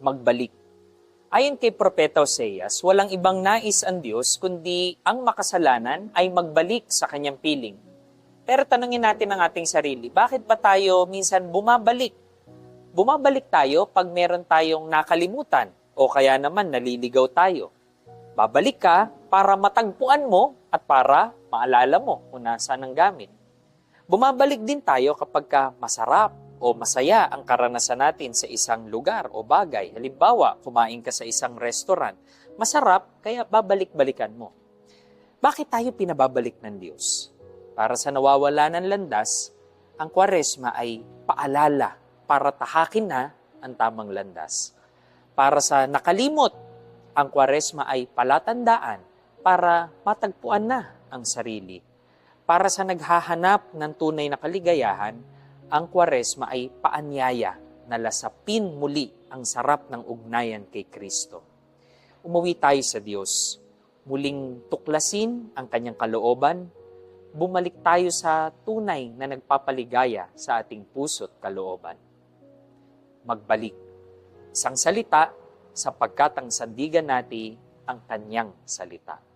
magbalik. Ayon kay Propeta Oseas, walang ibang nais ang Diyos kundi ang makasalanan ay magbalik sa kanyang piling. Pero tanungin natin ang ating sarili, bakit ba tayo minsan bumabalik? Bumabalik tayo pag meron tayong nakalimutan o kaya naman naliligaw tayo. Babalik ka para matagpuan mo at para maalala mo kung nasaan ang gamit. Bumabalik din tayo kapag ka masarap o masaya ang karanasan natin sa isang lugar o bagay. Halimbawa, kumain ka sa isang restaurant. Masarap, kaya babalik-balikan mo. Bakit tayo pinababalik ng Diyos? Para sa nawawala ng landas, ang kwaresma ay paalala para tahakin na ang tamang landas. Para sa nakalimot, ang kwaresma ay palatandaan para matagpuan na ang sarili. Para sa naghahanap ng tunay na kaligayahan, ang kwaresma ay paanyaya na lasapin muli ang sarap ng ugnayan kay Kristo. Umuwi tayo sa Diyos, muling tuklasin ang kanyang kalooban, bumalik tayo sa tunay na nagpapaligaya sa ating puso't kalooban. Magbalik. Isang salita sapagkat ang sandigan natin ang kanyang salita.